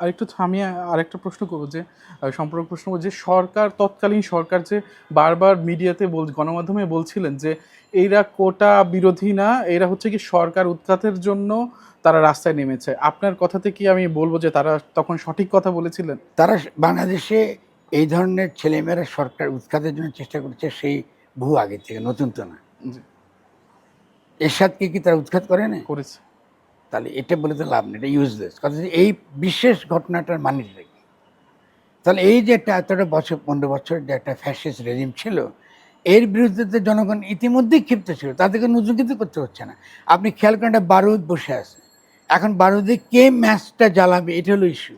আরেকটু আমি আরেকটা প্রশ্ন করব যে সম্পর্ক প্রশ্ন করব যে সরকার তৎকালীন সরকার যে বারবার মিডিয়াতে বল গণমাধ্যমে বলছিলেন যে এরা কোটা বিরোধী না এরা হচ্ছে কি সরকার উৎখাতের জন্য তারা রাস্তায় নেমেছে। আপনার কথাতে কি আমি বলব যে তারা তখন সঠিক কথা বলেছিলেন? তারা বাংলাদেশে এই ধরনের ছেলেমেয়েরা সরকার উৎখাতের জন্য চেষ্টা করছে সেই বহু আগে থেকে নতুন তো না। জি, এরশাদকে কি তারা উৎখাত করে না করেছে। তাহলে এটা বলে তো লাভ নেই এটা ইউজলেস কথা এই বিশেষ ঘটনাটার মানেটা কি? তাহলে এই যে একটা এতটা বছর পনেরো বছর যে একটা ফ্যাসিস্ট রেজিম ছিল এর বিরুদ্ধে তো জনগণ ইতিমধ্যেই ক্ষিপ্ত ছিল তাদেরকে নতুন কিছু করতে হচ্ছে না। আপনি খেয়াল করেন একটা বারুদ বসে আছে। এখন বারুদে কে ম্যাচটা জ্বালাবে এটা হলো ইস্যু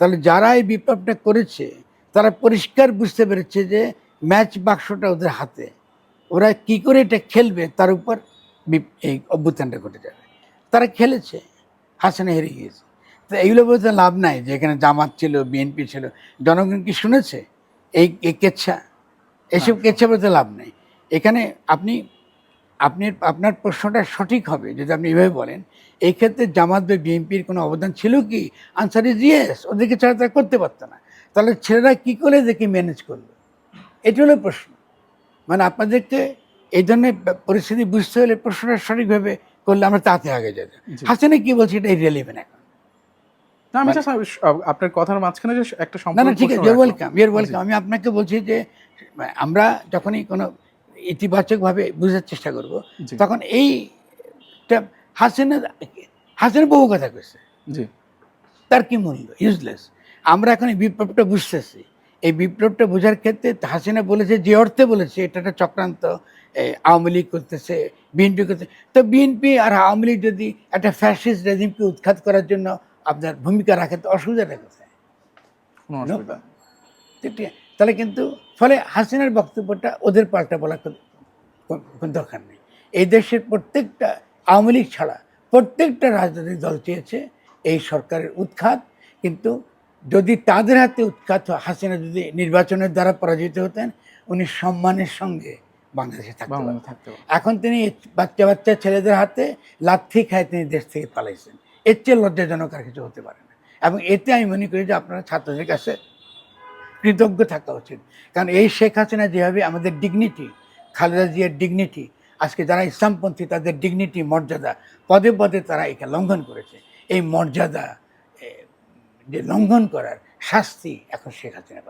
তাহলে যারা এই বিপ্লবটা করেছে তারা পরিষ্কার বুঝতে পেরেছে যে ম্যাচ বাক্সটা ওদের হাতে। ওরা কি করে এটা খেলবে তার উপর এই অভ্যুত্থানটা ঘটে যাবে। তারা খেলেছে হাসানে হেরে গিয়েছে। তো এইগুলো বলতে লাভ নাই যে এখানে জামাত ছিল বিএনপি ছিল। জনগণ কি শুনেছে এই এই কেচ্ছা? এসব কেচ্ছা বলতে লাভ নেই। এখানে আপনি আপনি আপনার প্রশ্নটা সঠিক হবে যদি আপনি এভাবে বলেন। এই ক্ষেত্রে জামাত বা বিএনপির কোনো অবদান ছিল কি? আনসার ইজ ইয়েস ওদেরকে ছাড়া তারা করতে পারতো না। তাহলে ছেলেরা কি করে দেখে ম্যানেজ করল? এটা হলো প্রশ্ন। মানে আপনাদেরকে এই ধরনের পরিস্থিতি বুঝতে হলে প্রশ্নটা সঠিকভাবে করলে আমরা তাতে আগে জি। হাসানে কি বলছে এটা ইরেলিভেন্ট এখন। না আমি আপনার কথার মাঝখানে যে একটা না ঠিক আছে। ওয়েলকাম ইউর ওয়েলকাম আমি আপনাকে বলছি যে আমরা যখনই কোনো ইতিবাচকভাবে বোঝার চেষ্টা করব তখন এইটা হাসিনা হাসিনা বহু কথা কইছে। জি। তার কি মূল্য? ইউজলেস আমরা এখন এই বিপ্লবটা বুঝতেছি। এই বিপ্লবটা বোঝার ক্ষেত্রে হাসিনা বলেছে যে অর্থে বলেছে এটা একটা চক্রান্ত আওয়ামী লীগ করতেছে বিএনপি করতেছে। তো বিএনপি আর আওয়ামী লীগ যদি একটা ফ্যাসিস্ট রেজিমকে উৎখাত করার জন্য আপনার ভূমিকা রাখে তো অসুবিধাটা কোথায়। তাহলে কিন্তু ফলে হাসিনার বক্তব্যটা ওদের পাল্টা কোনো দরকার নেই। এই দেশের প্রত্যেকটা আওয়ামী লীগ ছাড়া প্রত্যেকটা রাজনৈতিক দল চেয়েছে এই সরকারের উৎখাত কিন্তু যদি তাদের হাতে উৎখাত হাসিনা যদি নির্বাচনের দ্বারা পরাজিত হতেন উনি সম্মানের সঙ্গে বাংলাদেশে থাকতে বাংলা পারতেন। থাকতে পারে। এখন তিনি বাচ্চা বাচ্চা ছেলেদের হাতে লাথি খায় তিনি দেশ থেকে পালাইছেন এর চেয়ে লজ্জাজনক আর কিছু হতে পারে না এবং এতে আমি মনে করি যে আপনারা ছাত্রদের কাছে কৃতজ্ঞ থাকা উচিত কারণ এই শেখ হাসিনা যেভাবে আমাদের ডিগনিটি খালেদা জিয়ার ডিগনিটি আজকে যারা ইসলামপন্থী তাদের ডিগনিটি মর্যাদা পদে পদে তারা একে লঙ্ঘন করেছে এই মর্যাদা যে লঙ্ঘন করার শাস্তি এখন শেখ হাসিনা